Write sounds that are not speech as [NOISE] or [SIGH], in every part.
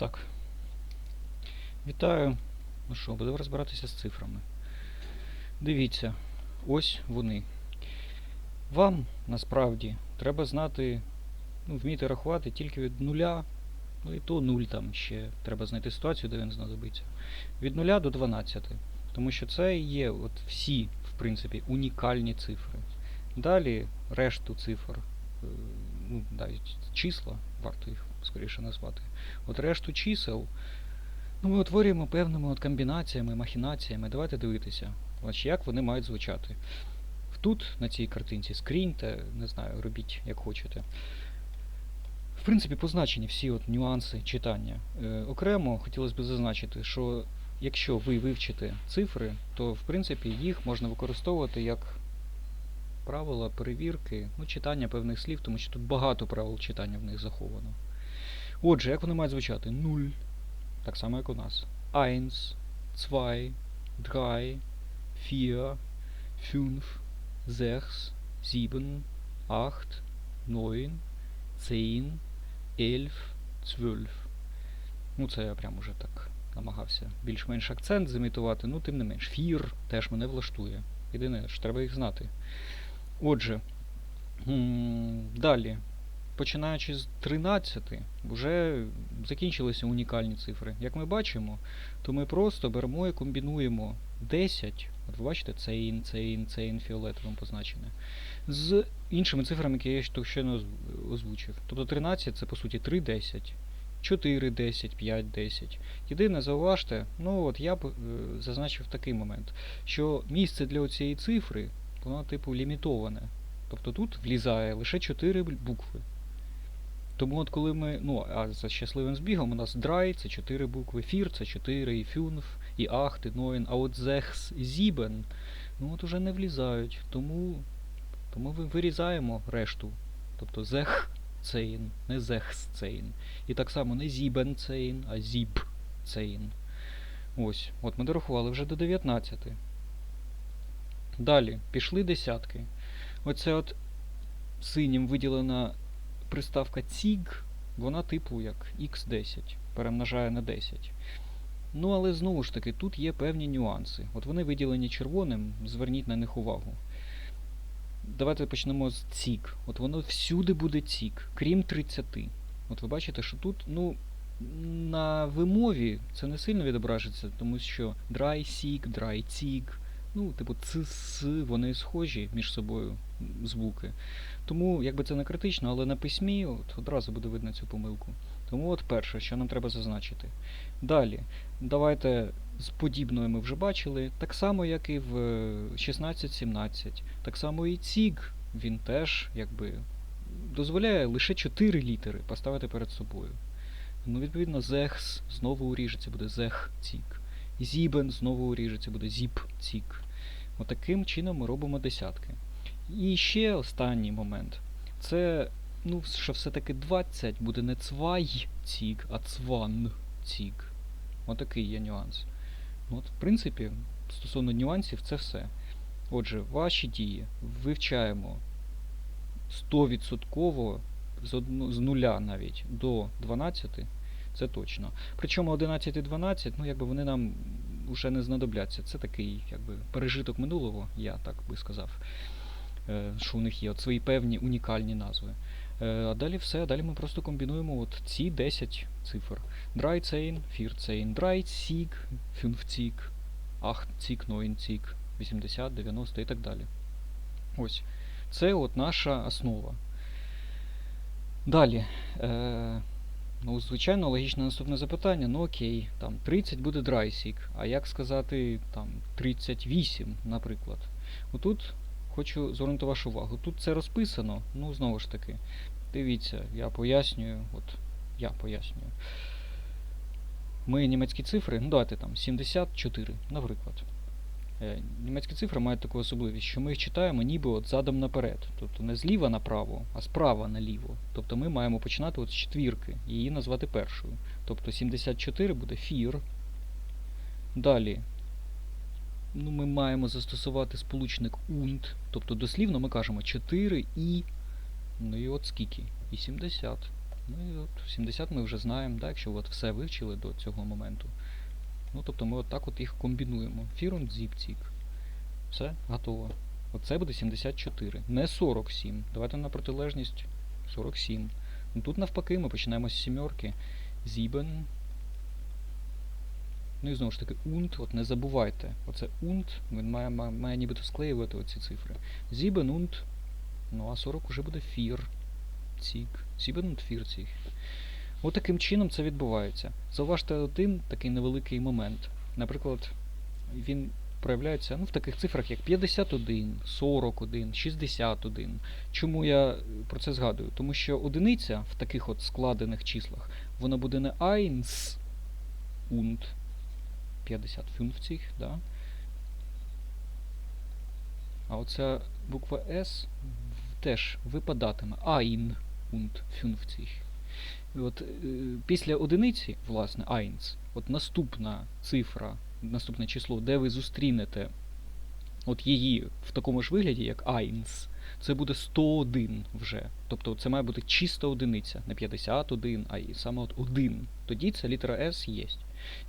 Так. Вітаю. Ну що, будемо розбиратися з цифрами. Дивіться, ось вони. Вам насправді треба знати, ну, вміти рахувати тільки від нуля, ну і то нуль там ще треба знайти ситуацію, де він знадобиться. Від нуля до 12. Тому що це є от всі, в принципі, унікальні цифри. Далі решту цифр, е, ну, навіть числа, варто їх скоріше назвати. От решту чисел ну, ми утворюємо певними от комбінаціями, махінаціями. Давайте дивитися, Ось як вони мають звучати. Тут, на цій картинці, скріньте, не знаю, робіть як хочете. В принципі, позначені всі от нюанси читання. Е, окремо хотілося б зазначити, що якщо ви вивчите цифри, то в принципі їх можна використовувати як правила перевірки, ну, читання певних слів, тому що тут багато правил читання в них заховано. Отже, як вони мають звучати? Нуль. Так само, як у нас. Eins, zwei, drei, vier, fünf, sechs, sieben, acht, neun, zehn, elf, zwölf. Ну, це я прям уже так намагався більш-менш акцент зімітувати, ну тим не менш. Фір теж мене влаштує. Єдине, що треба їх знати. Отже, далі. Починаючи з 13, вже закінчилися унікальні цифри. Як ми бачимо, то ми просто беремо і комбінуємо 10, от ви бачите, цейн, цейн, цейн фіолетовим позначене, з іншими цифрами, які я ще оз- озвучив. Тобто 13 це по суті 3 10, 4 10, 5 10. Єдине, зауважте, ну от я б е, зазначив такий момент, що місце для цієї цифри, воно типу лімітоване. Тобто тут влізає лише 4 букви. Тому от коли ми, ну, а за щасливим збігом у нас драй це 4 букви, фір це 4, і фюнф, і ахт, і ноїн, а от зехс, зібен, ну от уже не влізають. Тому, тому ви вирізаємо решту. Тобто зех цейн, не зехс цейн. І так само не зібен цейн, а зіб цейн. Ось, от ми дорахували вже до 19. Далі, пішли десятки. Оце от синім виділена приставка ціг, вона типу як x10, перемножає на 10. Ну, але знову ж таки, тут є певні нюанси. От вони виділені червоним, зверніть на них увагу. Давайте почнемо з ціг. От воно всюди буде ціг, крім 30. От ви бачите, що тут, ну, на вимові це не сильно відображиться, тому що dry сік, dry ціг, ну, типу, ц, с, вони схожі між собою звуки. Тому, якби це не критично, але на письмі от, одразу буде видно цю помилку. Тому от перше, що нам треба зазначити. Далі, давайте з подібною ми вже бачили, так само, як і в е, 16-17. Так само і ціг, він теж якби дозволяє лише 4 літери поставити перед собою. Ну, відповідно, зехс знову уріжеться, буде зех цік. Зібен знову уріжеться, буде зіп цік. Отаким чином ми робимо десятки. І ще останній момент. Це, ну, що все-таки 20 буде не цвай цік, а цван цік. Отакий є нюанс. Ну, От, в принципі, стосовно нюансів, це все. Отже, ваші дії вивчаємо 100% з, одну, з нуля навіть до 12, це точно. Причому 11 і 12, ну якби вони нам вже не знадобляться. Це такий якби пережиток минулого, я так би сказав. Е, що у них є от свої певні унікальні назви. Е, А далі все, далі ми просто комбінуємо от ці 10 цифр. Драйцейн, фірцейн, драйцік, фюнфцік, ахтцік, ноїнцік, 80, 90 і так далі. Ось. Це от наша основа. Далі. Е, ну, звичайно, логічне наступне запитання. Ну окей, там 30 буде драйсік, а як сказати там 38, наприклад. Отут хочу звернути вашу увагу. Тут це розписано, ну знову ж таки. Дивіться, я пояснюю, от я пояснюю. Ми німецькі цифри, ну давайте там 74, наприклад. Е, Німецькі цифри мають таку особливість, що ми їх читаємо ніби от задом наперед. Тобто не зліва направо, а справа наліво. Тобто ми маємо починати от з четвірки і її назвати першою. Тобто 74 буде фір. Далі ну, ми маємо застосувати сполучник und, тобто дослівно ми кажемо 4 і. Ну і от скільки? 80. Ну і от 70 ми вже знаємо, да, якщо от все вивчили до цього моменту. Ну, тобто ми от так от їх комбінуємо. Фірун, зіпцік. Все, готово. Оце буде 74. Не 47. Давайте на протилежність 47. Ну, тут навпаки ми починаємо з сімерки. Зібен. Ну і знову ж таки, унт, от не забувайте. Оце унт, він має, має, має нібито склеювати оці цифри. Зібен унт. Ну а 40 уже буде фір. Цік. Зібен унт фір цік. От чином це відбувається. Зауважте один такий невеликий момент. Наприклад, він проявляється ну, в таких цифрах, як 51, 41, 61. Чому я про це згадую? Тому що одиниця в таких от складених числах, вона буде не 1 und 50 50, да? А оця буква S теж випадатиме ein und 50. От е, після одиниці, власне, 1, от наступна цифра, наступне число, де ви зустрінете от її в такому ж вигляді, як 1, це буде 101 вже. Тобто це має бути чиста одиниця, не 51, а і саме от 1. Тоді ця літера S є.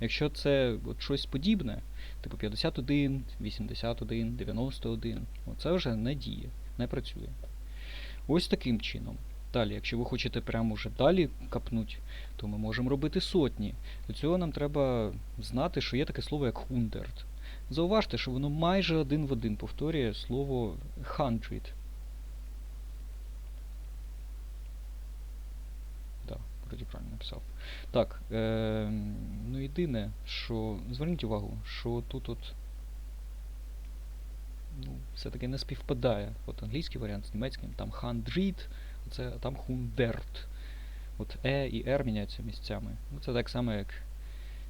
Якщо це от щось подібне, типу 51, 81, 91, це вже не діє, не працює. Ось таким чином. Далі, якщо ви хочете прямо вже далі капнуть, то ми можемо робити сотні. До цього нам треба знати, що є таке слово як hundred. Зауважте, що воно майже один в один повторює слово hundred. Вроді правильно написав. Так, е, ну єдине, що. Зверніть увагу, що тут от. Ну, все-таки не співпадає. От англійський варіант з німецьким, там hundred, це там hundert. От е і р міняються місцями. Ну, це так само, як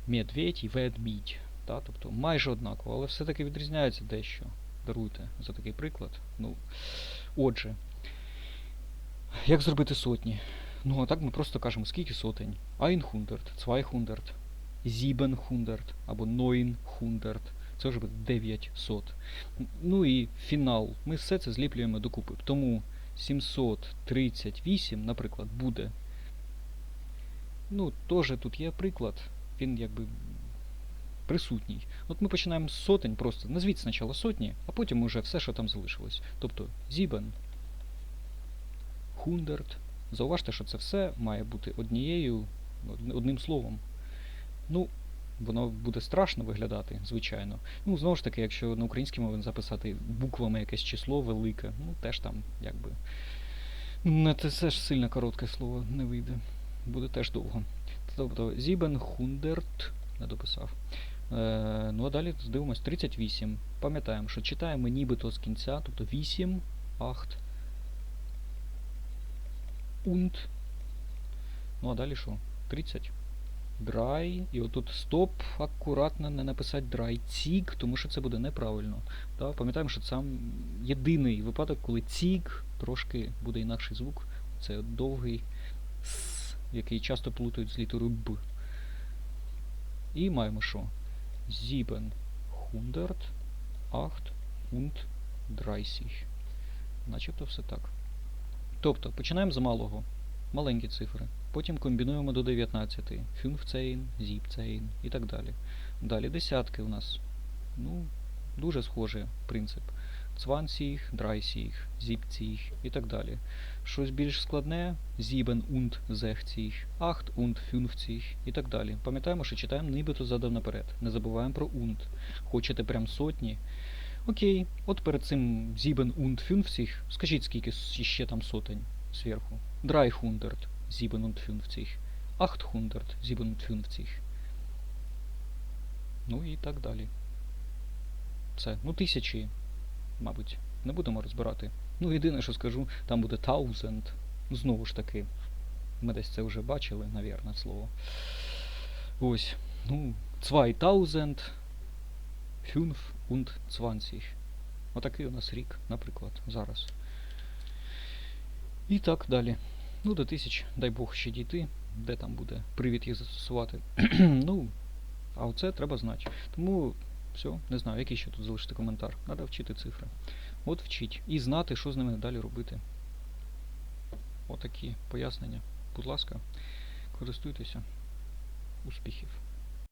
медведь і ведмідь. Та? Тобто майже однаково, але все-таки відрізняється дещо. Даруйте за такий приклад. Ну, отже, як зробити сотні? Ну, а так ми просто кажемо, скільки сотень. Einhundert, zweihundert, siebenhundert або neunhundert. Це вже буде 900. Ну і фінал. Ми все це зліплюємо докупи. Тому 738, наприклад, буде. Ну, теж тут є приклад. Він якби присутній. От ми починаємо з сотень просто. Назвіть спочатку сотні, а потім уже все, що там залишилось. Тобто зібен, хундерт. Зауважте, що це все має бути однією, одним словом. Ну, воно буде страшно виглядати, звичайно. Ну, знову ж таки, якщо на українській мові записати буквами якесь число велике, ну теж там якби. Не це ж сильно коротке слово не вийде. Буде теж довго. Тобто Зібен Хундерт не дописав. Е, ну а далі здивимось 38. Пам'ятаємо, що читаємо нібито з кінця, тобто 8, 8, und. Ну а далі що? 30. Драй. І отут стоп, акуратно не написати драй цік, тому що це буде неправильно. Да? Пам'ятаємо, що це єдиний випадок, коли цік трошки буде інакший звук. Це довгий с, який часто плутають з літерою Б. І маємо що? Зібен хундерт, ахт und драйсіх. Начебто все так. Тобто, починаємо з малого. Маленькі цифри. Потім комбінуємо до 19. 15, 17 і так далі. Далі десятки у нас. Ну, дуже схожий принцип. 20, 30, 70 і так далі. Щось більш складне, sieben und 60, 8 und 50 і так далі. Пам'ятаємо, що читаємо нібито задав наперед. Не забуваємо про und. Хочете прям сотні? Окей, от перед цим sieben und 50, скажіть, скільки ще там сотень зверху. 300, 57, 800, 57. Ну і так далі. Все. Ну, тисячі, мабуть, не будемо розбирати. Ну, єдине, що скажу, там буде thousand. Ну, знову ж таки, ми десь це вже бачили, навірно, слово. Ось. Ну, 2000, 5 und 20. Отакий у нас рік, наприклад, зараз. І так далі. Ну, до тисяч, дай Бог ще дійти, де там буде привід їх застосувати. [CLEARS THROAT] ну, а оце треба знати. Тому, все, не знаю, який ще тут залишити коментар. Треба вчити цифри. От вчіть. І знати, що з ними далі робити. Отакі пояснення. будь ласка, користуйтеся. Успіхів!